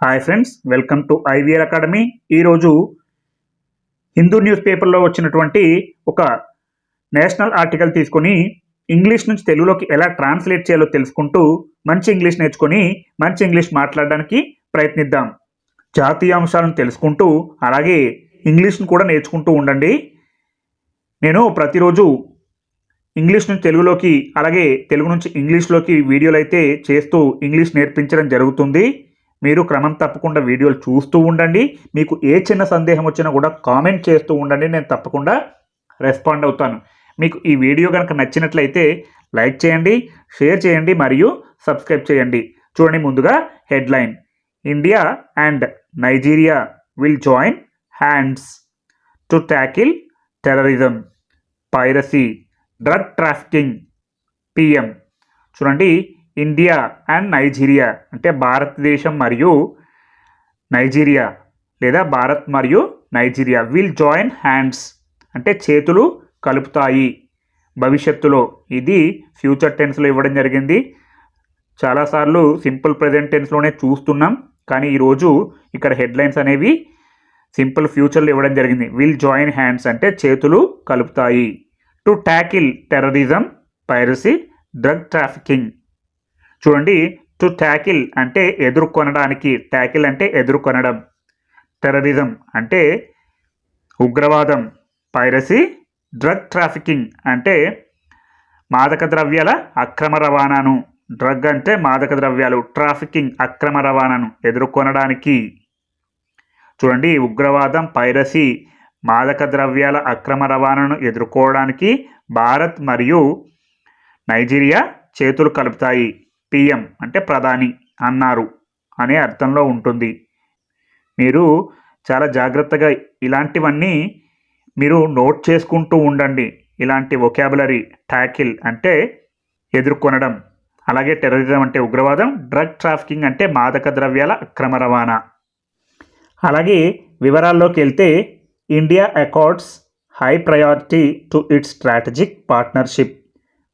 Hi friends welcome to IVR academy ఈరోజు Hindu news పేపర్లో వచ్చినటువంటి ఒక నేషనల్ ఆర్టికల్ తీసుకొని ఇంగ్లీష్ నుంచి తెలుగులోకి ఎలా ట్రాన్స్లేట్ చేయాలో తెలుసుకుంటూ మంచి ఇంగ్లీష్ నేర్చుకొని మంచి ఇంగ్లీష్ మాట్లాడడానికి ప్రయత్నిద్దాం. జాతీయ అంశాలను తెలుసుకుంటూ అలాగే ఇంగ్లీష్ను కూడా నేర్చుకుంటూ ఉండండి. నేను ప్రతిరోజు ఇంగ్లీష్ నుంచి తెలుగులోకి అలాగే తెలుగు నుంచి ఇంగ్లీష్లోకి వీడియోలు అయితే చేస్తూ ఇంగ్లీష్ నేర్పించడం జరుగుతుంది. మీరు క్రమం తప్పకుండా వీడియోలు చూస్తూ ఉండండి. మీకు ఏ చిన్న సందేహం వచ్చినా కూడా కామెంట్ చేస్తూ ఉండండి. నేను తప్పకుండా రెస్పాండ్ అవుతాను. మీకు ఈ వీడియో కనుక నచ్చినట్లయితే లైక్ చేయండి షేర్ చేయండి మరియు సబ్స్క్రైబ్ చేయండి. చూడండి ముందుగా headline. India and Nigeria will join hands to tackle terrorism. Piracy. Drug trafficking. PM. చూడండి ఇండియా అండ్ నైజీరియా అంటే భారతదేశం మరియు నైజీరియా లేదా భారత్ మరియు నైజీరియా విల్ జాయిన్ హ్యాండ్స్ అంటే చేతులు కలుపుతాయి భవిష్యత్తులో. ఇది ఫ్యూచర్ టెన్స్లో ఇవ్వడం జరిగింది. చాలాసార్లు సింపుల్ ప్రజెంట్ టెన్స్లోనే చూస్తున్నాం. కానీ ఈరోజు ఇక్కడ హెడ్లైన్స్ అనేవి సింపుల్ ఫ్యూచర్లో ఇవ్వడం జరిగింది. విల్ జాయిన్ హ్యాండ్స్ అంటే చేతులు కలుపుతాయి. To tackle terrorism piracy drug trafficking చూడండి టు ట్యాకిల్ అంటే ఎదుర్కొనడానికి ట్యాకిల్ అంటే ఎదుర్కొనడం. టెర్రరిజం అంటే ఉగ్రవాదం పైరసీ డ్రగ్ ట్రాఫికింగ్ అంటే మాదక ద్రవ్యాల అక్రమ రవాణాను. డ్రగ్ అంటే మాదక ద్రవ్యాలు ట్రాఫికింగ్ అక్రమ రవాణాను ఎదుర్కొనడానికి. చూడండి ఉగ్రవాదం పైరసీ మాదక ద్రవ్యాల అక్రమ రవాణాను ఎదుర్కోవడానికి భారత్ మరియు నైజీరియా చేతులు కలుపుతాయి. పిఎం అంటే ప్రధాని అన్నారు అనే అర్థంలో ఉంటుంది. మీరు చాలా జాగ్రత్తగా ఇలాంటివన్నీ మీరు నోట్ చేసుకుంటూ ఉండండి. ఇలాంటి ఒకాబులరీ ట్యాకిల్ అంటే ఎదుర్కొనడం. అలాగే టెర్రరిజం అంటే ఉగ్రవాదం డ్రగ్ ట్రాఫికింగ్ అంటే మాదక ద్రవ్యాల అక్రమ రవాణా. అలాగే వివరాల్లోకి వెళ్తే India accords high priority to its strategic partnership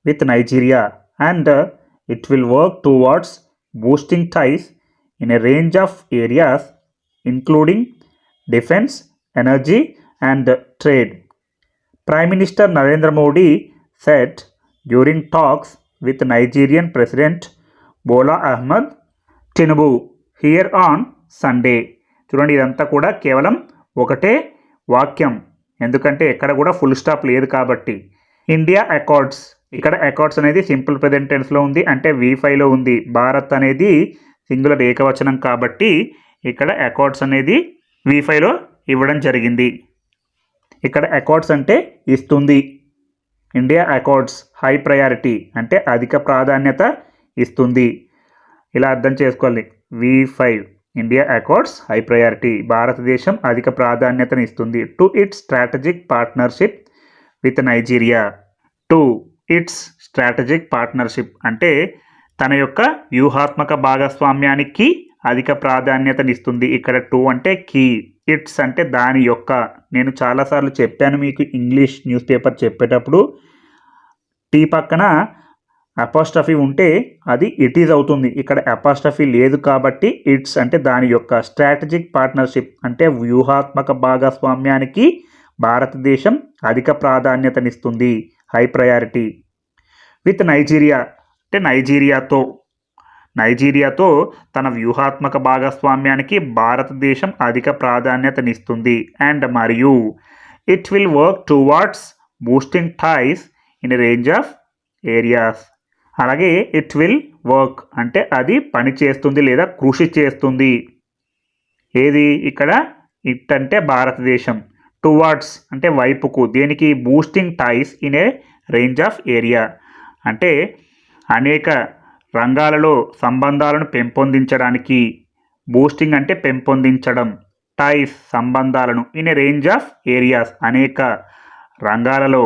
with Nigeria and it will work towards boosting ties in a range of areas including defence energy and trade prime minister Narendra Modi said during talks with Nigerian president Bola Ahmed Tinubu here on Sunday చూడండి ఇదంతా కూడా కేవలం ఒకటే వాక్యం. ఎందుకంటే ఎక్కడ కూడా full stop లేదు కాబట్టి. ఇండియా అకార్డ్స్ ఇక్కడ అకార్డ్స్ అనేది సింపుల్ ప్రజెంట్ టెన్స్లో ఉంది అంటే వి ఫైవ్లో ఉంది. భారత్ అనేది సింగులర్ ఏకవచనం కాబట్టి ఇక్కడ అకార్డ్స్ అనేది వి ఫైవ్లో ఇవ్వడం జరిగింది. ఇక్కడ అకార్డ్స్ అంటే ఇస్తుంది. ఇండియా అకార్డ్స్ హై ప్రయారిటీ అంటే అధిక ప్రాధాన్యత ఇస్తుంది. ఇలా అర్థం చేసుకోవాలి. వి ఫైవ్ ఇండియా అకార్డ్స్ హై ప్రయారిటీ భారతదేశం అధిక ప్రాధాన్యతను ఇస్తుంది. To its strategic partnership with Nigeria to its strategic partnership అంటే తన యొక్క వ్యూహాత్మక భాగస్వామ్యానికి అధిక ప్రాధాన్యతనిస్తుంది. ఇక్కడ టూ అంటే కీ ఇట్స్ అంటే దాని యొక్క. నేను చాలాసార్లు చెప్పాను మీకు ఇంగ్లీష్ న్యూస్ పేపర్ చెప్పేటప్పుడు. టీ పక్కన అపాస్ట్రఫీ ఉంటే అది ఇట్ ఈజ్ అవుతుంది. ఇక్కడ అపాస్ట్రఫీ లేదు కాబట్టి ఇట్స్ అంటే దాని యొక్క. స్ట్రాటజిక్ పార్ట్నర్షిప్ అంటే వ్యూహాత్మక భాగస్వామ్యానికి భారతదేశం అధిక ప్రాధాన్యతనిస్తుంది. హై ప్రయారిటీ విత్ నైజీరియా అంటే నైజీరియాతో నైజీరియాతో తన వ్యూహాత్మక భాగస్వామ్యానికి భారతదేశం అధిక ప్రాధాన్యతనిస్తుంది. అండ్ మరియు it will work towards boosting ties in range of areas. అలాగే ఇట్ విల్ వర్క్ అంటే అది పని చేస్తుంది లేదా కృషి చేస్తుంది. ఏది? ఇక్కడ ఇట్ అంటే భారతదేశం. టువార్డ్స్ అంటే వైపుకు దేనికి? Boosting ties in a range of area అంటే అనేక రంగాలలో సంబంధాలను పెంపొందించడానికి బూస్టింగ్ అంటే పెంపొందించడం టైస్ సంబంధాలను in a range of areas అనేక రంగాలలో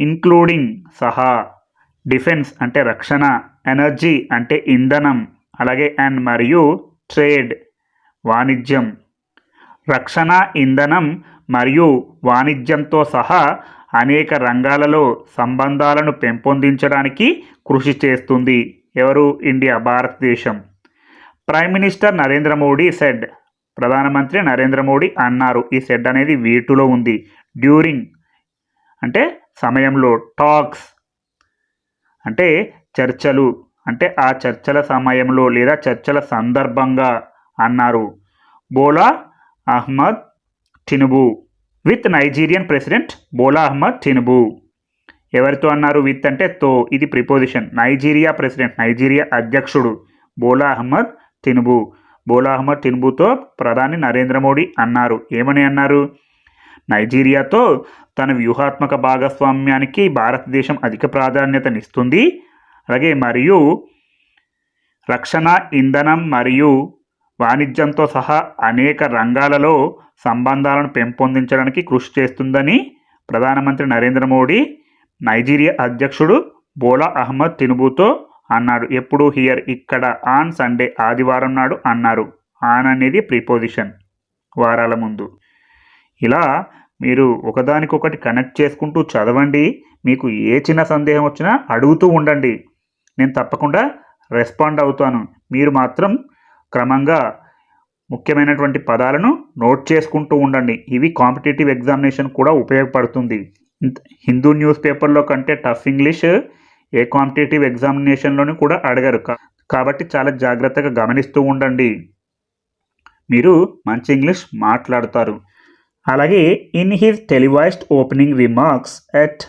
ఇంక్లూడింగ్ సహా డిఫెన్స్ అంటే రక్షణ ఎనర్జీ అంటే ఇంధనం అలాగే అండ్ మరియు ట్రేడ్ వాణిజ్యం రక్షణ ఇంధనం మరియు వాణిజ్యంతో సహా అనేక రంగాలలో సంబంధాలను పెంపొందించడానికి కృషి చేస్తుంది. ఎవరు? ఇండియా భారతదేశం. Prime minister Narendra Modi said. ప్రధానమంత్రి నరేంద్ర మోడీ అన్నారు. ఈ సెడ్ అనేది వీటిలో ఉంది. డ్యూరింగ్ అంటే సమయంలో టాక్స్ అంటే చర్చలు అంటే ఆ చర్చల సమయంలో లేదా చర్చల సందర్భంగా అన్నారు. Bola Ahmed Tinubu with Nigerian president Bola Ahmed Tinubu ఎవరితో అన్నారు విత్ అంటే తో ఇది ప్రిపోజిషన్ నైజీరియా ప్రెసిడెంట్ నైజీరియా అధ్యక్షుడు బోలా అహ్మద్ తినుబు. బోలా అహ్మద్ తినుబుతో ప్రధాని నరేంద్ర మోడీ అన్నారు. ఏమని అన్నారు? నైజీరియాతో తన వ్యూహాత్మక భాగస్వామ్యానికి భారతదేశం అధిక ప్రాధాన్యతనిస్తుంది. అలాగే మరియు రక్షణ ఇంధనం మరియు వాణిజ్యంతో సహా అనేక రంగాలలో సంబంధాలను పెంపొందించడానికి కృషి చేస్తుందని ప్రధానమంత్రి నరేంద్ర మోడీ నైజీరియా అధ్యక్షుడు బోలా అహ్మద్ తినుబుతో అన్నాడు. ఎప్పుడు హియర్ ఇక్కడ ఆన్ సండే ఆదివారం నాడు అన్నారు. ఆన్ అనేది ప్రిపోజిషన్. వారాల ముందు. ఇలా మీరు ఒకదానికొకటి కనెక్ట్ చేసుకుంటూ చదవండి. మీకు ఏ చిన్న సందేహం వచ్చినా అడుగుతూ ఉండండి. నేను తప్పకుండా రెస్పాండ్ అవుతాను. మీరు మాత్రం క్రమంగా ముఖ్యమైనటువంటి పదాలను నోట్ చేసుకుంటూ ఉండండి. ఇవి కాంపిటేటివ్ ఎగ్జామినేషన్ కూడా ఉపయోగపడుతుంది. హిందూ న్యూస్ పేపర్లో కంటే టఫ్ ఇంగ్లీష్ ఏ కాంపిటేటివ్ ఎగ్జామినేషన్లోని కూడా అడగరు. కాబట్టి చాలా జాగ్రత్తగా గమనిస్తూ ఉండండి. మీరు మంచి ఇంగ్లీష్ మాట్లాడతారు. అలాగే in his televised opening remarks at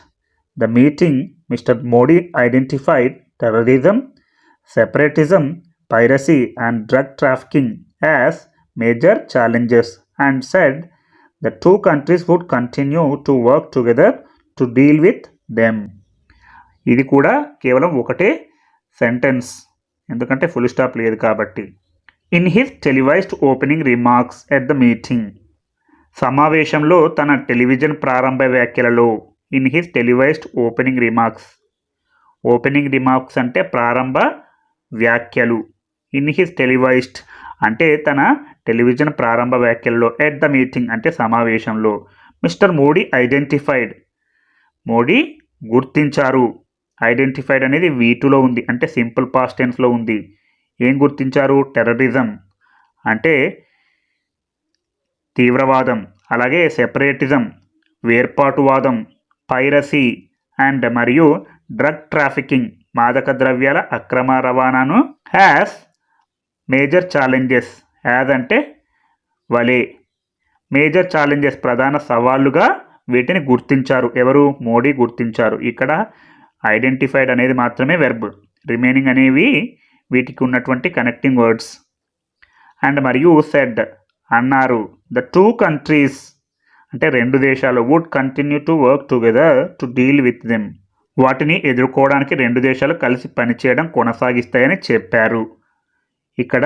the meeting mister Modi identified terrorism separatism piracy and drug trafficking as major challenges and said the two countries would continue to work together to deal with them. ఇది కూడా కేవలం ఒకటే sentence ఎందుకంటే full stop లేదు కాబట్టి. In his televised opening remarks at the meeting సమావేశంలో తన television ప్రారంభ వ్యాఖ్యలలో in his televised opening remarks opening remarks అంటే ప్రారంభ వ్యాఖ్యలు. ఇన్ హిస్ టెలివైజ్డ్ అంటే తన టెలివిజన్ ప్రారంభ వ్యాఖ్యల్లో ఎట్ ద మీటింగ్ అంటే సమావేశంలో మిస్టర్ మోడీ ఐడెంటిఫైడ్ మోడీ గుర్తించారు. ఐడెంటిఫైడ్ అనేది వీటులో ఉంది అంటే సింపుల్ పాస్ట్ టెన్స్లో ఉంది. ఏం గుర్తించారు? టెర్రరిజం అంటే తీవ్రవాదం అలాగే సెపరేటిజం వేర్పాటువాదం పైరసీ అండ్ మరియు డ్రగ్ ట్రాఫికింగ్ మాదక ద్రవ్యాల అక్రమ రవాణాను హ్యాస్ మేజర్ ఛాలెంజెస్ యాజ్ అంటే వలే. మేజర్ ఛాలెంజెస్ ప్రధాన సవాళ్ళుగా వీటిని గుర్తించారు. ఎవరు? మోడీ గుర్తించారు. ఇక్కడ ఐడెంటిఫైడ్ అనేది మాత్రమే వెర్బ్ రిమైనింగ్ అనేవి వీటికి ఉన్నటువంటి కనెక్టింగ్ వర్డ్స్ అండ్ మరియు సెడ్ అన్నారు. ద టూ కంట్రీస్ అంటే రెండు దేశాలు would continue to work together to deal with them వాటిని ఎదుర్కోవడానికి రెండు దేశాలు కలిసి పనిచేయడం కొనసాగిస్తాయని చెప్పారు. ఇక్కడ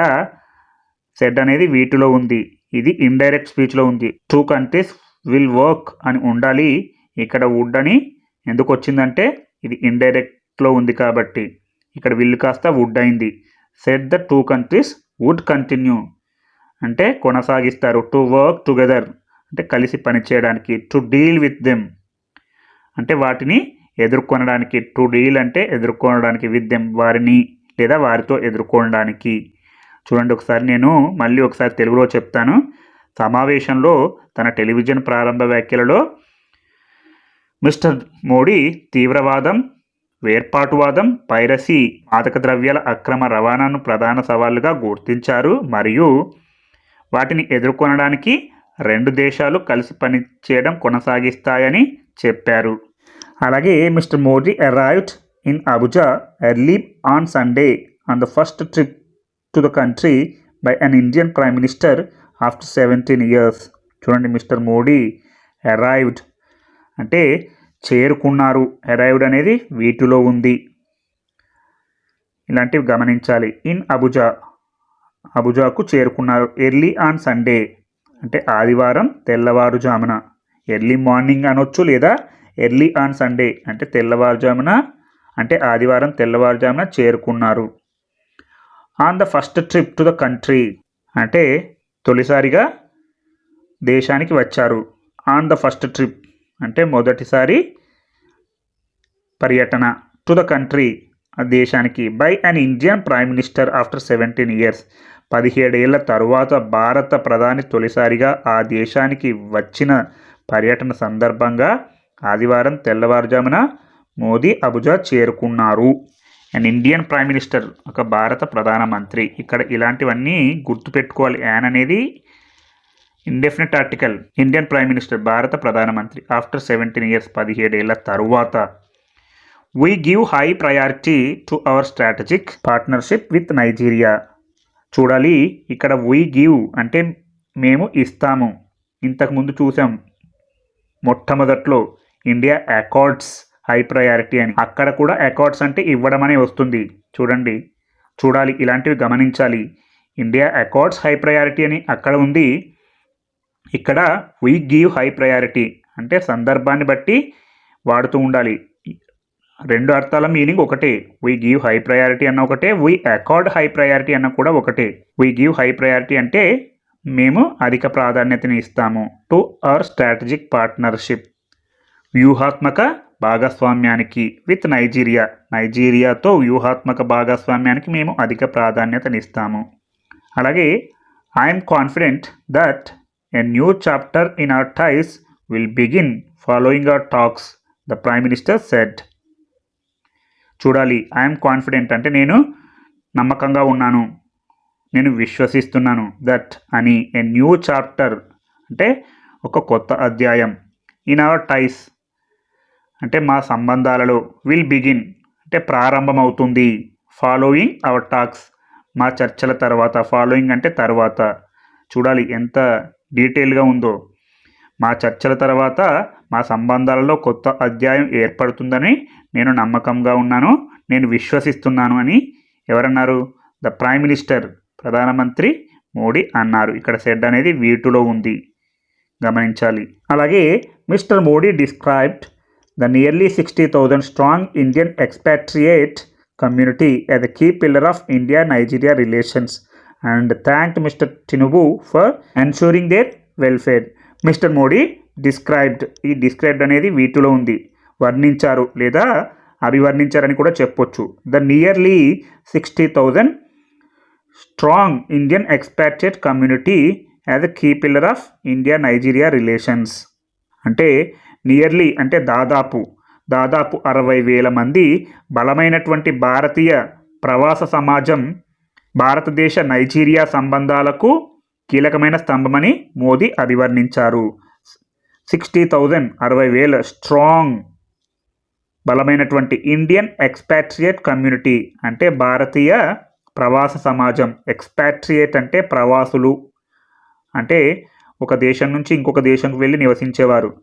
సెడ్ అనేది వీటిలో ఉంది. ఇది ఇండైరెక్ట్ స్పీచ్లో ఉంది. టూ కంట్రీస్ విల్ వర్క్ అని ఉండాలి. ఇక్కడ వుడ్ అని ఎందుకు వచ్చిందంటే ఇది ఇండైరెక్ట్లో ఉంది కాబట్టి. ఇక్కడ విల్ కాస్త వుడ్ అయింది. Said the two countries would continue అంటే కొనసాగిస్తారు. టు వర్క్ టుగెదర్ అంటే కలిసి పనిచేయడానికి టు డీల్ విత్ దెమ్ అంటే వాటిని ఎదుర్కొనడానికి. టు డీల్ అంటే ఎదుర్కొనడానికి విత్ దెమ్ వారిని లేదా వారితో ఎదుర్కొనడానికి. చూడండి ఒకసారి నేను మళ్ళీ ఒకసారి తెలుగులో చెప్తాను. సమావేశంలో తన టెలివిజన్ ప్రారంభ వ్యాఖ్యలలో మిస్టర్ మోడీ తీవ్రవాదం వేర్పాటువాదం పైరసీ మాదక ద్రవ్యాల అక్రమ రవాణాను ప్రధాన సవాళ్ళుగా గుర్తించారు. మరియు వాటిని ఎదుర్కొనడానికి రెండు దేశాలు కలిసి పనిచేయడం కొనసాగిస్తాయని చెప్పారు. అలాగే mister Modi arrived in Abuja early on Sunday on the first trip to the country by an Indian prime minister after seventeen years చూడండి మిస్టర్ మోడీ అరైవ్డ్ అంటే చేరుకున్నారు. అరైవ్డ్ అనేది వీటిలో ఉంది. ఇలాంటివి గమనించాలి. ఇన్ అబుజా అబుజాకు చేరుకున్నారు. ఎర్లీ ఆన్ సండే అంటే ఆదివారం తెల్లవారుజామున. ఎర్లీ మార్నింగ్ అనొచ్చు లేదా ఎర్లీ ఆన్ సండే అంటే తెల్లవారుజామున అంటే ఆదివారం తెల్లవారుజామున చేరుకున్నారు. On the first trip to the country. అంటే తొలిసారిగా దేశానికి వచ్చారు. On the first trip. అంటే మొదటిసారి పర్యటన టు ద కంట్రీ ఆ దేశానికి. By an Indian prime minister after seventeen years. పదిహేడేళ్ళ తరువాత భారత ప్రధాని తొలిసారిగా ఆ దేశానికి వచ్చిన పర్యటన సందర్భంగా ఆదివారం తెల్లవారుజామున మోదీ అబుజా చేరుకున్నారు. అండ్ ఇండియన్ ప్రైమ్ మినిస్టర్ ఒక భారత ప్రధానమంత్రి. ఇక్కడ ఇలాంటివన్నీ గుర్తుపెట్టుకోవాలి. యాన్ అనేది indefinite article Indian prime minister భారత ప్రధానమంత్రి. ఆఫ్టర్ సెవెంటీన్ ఇయర్స్ పదిహేడేళ్ళ తరువాత we give high priority to our strategic partnership with Nigeria చూడాలి ఇక్కడ వీ గివ్ అంటే మేము ఇస్తాము. ఇంతకుముందు చూసాం మొట్టమొదట్లో ఇండియా అకార్డ్స్ హై ప్రయారిటీ అని. అక్కడ కూడా అకార్డ్స్ అంటే ఇవ్వడం అనే వస్తుంది. చూడండి. చూడాలి. ఇలాంటివి గమనించాలి. ఇండియా అకార్డ్స్ హై ప్రయారిటీ అని అక్కడ ఉంది. ఇక్కడ వీ గివ్ హై ప్రయారిటీ అంటే సందర్భాన్ని బట్టి వాడుతూ ఉండాలి. రెండు అర్థాల మీనింగ్ ఒకటే. వీ గివ్ హై ప్రయారిటీ అన్న ఒకటే. వీ అకార్డ్ హై ప్రయారిటీ అన్న కూడా ఒకటే. వీ గివ్ హై ప్రయారిటీ అంటే మేము అధిక ప్రాధాన్యతని ఇస్తాము. టు అవర్ స్ట్రాటజిక్ పార్ట్నర్షిప్ వ్యూహాత్మక భాగస్వామ్యానికి విత్ నైజీరియా నైజీరియాతో వ్యూహాత్మక భాగస్వామ్యానికి మేము అధిక ప్రాధాన్యతనిస్తాము. అలాగే I'm confident that a new chapter in our ties will begin following our talks the prime minister said చూడాలి ఐఎమ్ కాన్ఫిడెంట్ అంటే నేను నమ్మకంగా ఉన్నాను. నేను విశ్వసిస్తున్నాను దట్ అని ఎ న్యూ చాప్టర్ అంటే ఒక కొత్త అధ్యాయం. ఇన్ అవర్ టైస్ అంటే మా సంబంధాలలో విల్ బిగిన్ అంటే ప్రారంభమవుతుంది. ఫాలోయింగ్ అవర్ టాక్స్ మా చర్చల తర్వాత ఫాలోయింగ్ అంటే తర్వాత. చూడాలి ఎంత డీటెయిల్గా ఉందో. మా చర్చల తర్వాత మా సంబంధాలలో కొత్త అధ్యాయం ఏర్పడుతుందని నేను నమ్మకంగా ఉన్నాను నేను విశ్వసిస్తున్నాను అని ఎవరన్నారు? ద ప్రైమ్ మినిస్టర్ ప్రధానమంత్రి మోడీ అన్నారు. ఇక్కడ సెడ్ అనేది వీటిలో ఉంది. గమనించాలి. అలాగే mister Modi described the nearly sixty strong strong Indian community community a key pillar of India Nigeria relations and thanked Mr. Tinubu for ensuring their welfare. Mister Modi described ఈ described అనేది వీటిలో ఉంది వర్ణించారు లేదా అభివర్ణించారని కూడా చెప్పొచ్చు the nearly sixty thousand strong Indian expatriate community as a key pillar of India Nigeria relations అంటే నియర్లీ అంటే దాదాపు దాదాపు అరవై వేల మంది బలమైనటువంటి భారతీయ ప్రవాస సమాజం భారతదేశ నైజీరియా సంబంధాలకు కీలకమైన స్తంభమని మోదీ అభివర్ణించారు. సిక్స్టీ థౌజండ్ అరవై వేల స్ట్రాంగ్ బలమైనటువంటి ఇండియన్ ఎక్స్పాట్రియేట్ కమ్యూనిటీ అంటే భారతీయ ప్రవాస సమాజం. ఎక్స్పాట్రియేట్ అంటే ప్రవాసులు. అంటే ఒక దేశం నుంచి ఇంకొక దేశంకు వెళ్ళి నివసించేవారు.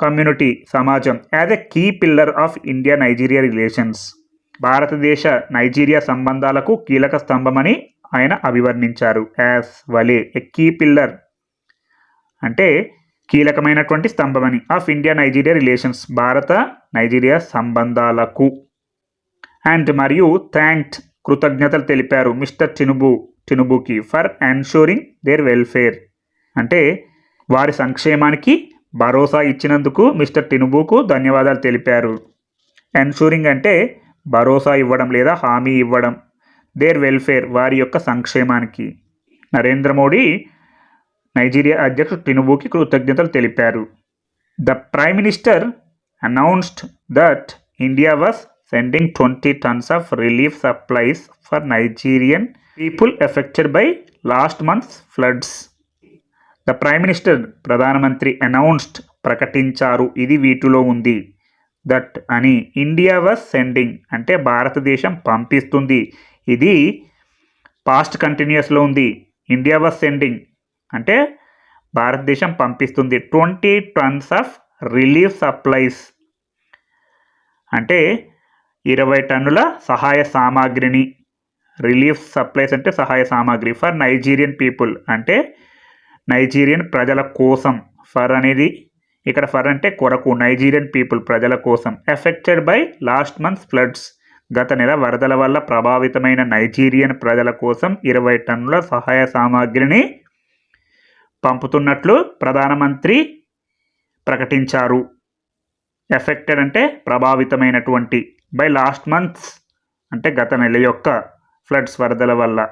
కమ్యూనిటీ సమాజం as a key pillar of India Nigeria relations. భారతదేశ నైజీరియా సంబంధాలకు కీలక స్తంభమని ఆయన అభివర్ణించారు. యాజ్ వలే ఎ కీ పిల్లర్ అంటే కీలకమైనటువంటి స్తంభమని ఆఫ్ ఇండియా నైజీరియా రిలేషన్స్ భారత నైజీరియా సంబంధాలకు. అండ్ మరియు థ్యాంక్డ్ కృతజ్ఞతలు తెలిపారు మిస్టర్ చినుబు చినుబుకి ఫర్ ఎన్షూరింగ్ దేర్ వెల్ఫేర్. అంటే వారి సంక్షేమానికి భరోసా ఇచ్చినందుకు మిస్టర్ టినుబుకు ధన్యవాదాలు తెలిపారు. ఎన్షూరింగ్ అంటే భరోసా ఇవ్వడం లేదా హామీ ఇవ్వడం. దేర్ వెల్ఫేర్ వారి యొక్క సంక్షేమానికి. నరేంద్ర మోడీ నైజీరియా అధ్యక్షుడు తినుబుకి కృతజ్ఞతలు తెలిపారు. The prime minister announced that India was sending twenty tons of relief supplies for Nigerian people affected by last month's floods. The prime minister ప్రధానమంత్రి అనౌన్స్డ్ ప్రకటించారు. ఇది వీటిలో ఉంది. దట్ అని ఇండియా వాజ్ సెండింగ్ అంటే భారతదేశం పంపిస్తుంది. ఇది పాస్ట్ కంటిన్యూస్లో ఉంది. ఇండియా వాజ్ సెండింగ్ అంటే భారతదేశం పంపిస్తుంది. Twenty tons of relief supplies అంటే ఇరవై టన్నుల సహాయ సామాగ్రిని. రిలీఫ్ సప్లైస్ అంటే సహాయ సామాగ్రి ఫర్ నైజీరియన్ పీపుల్ అంటే నైజీరియన్ ప్రజల కోసం. ఫర్ అనేది ఇక్కడ ఫర్ అంటే కొరకు నైజీరియన్ పీపుల్ ప్రజల కోసం. Affected by last month floods. గత నెల వరదల వల్ల ప్రభావితమైన నైజీరియన్ ప్రజల కోసం ఇరవై టన్నుల సహాయ సామాగ్రిని పంపుతున్నట్లు ప్రధానమంత్రి ప్రకటించారు. ఎఫెక్టెడ్ అంటే ప్రభావితమైనటువంటి. బై లాస్ట్ మంత్స్ అంటే గత నెల యొక్క ఫ్లడ్స్ వరదల వల్ల.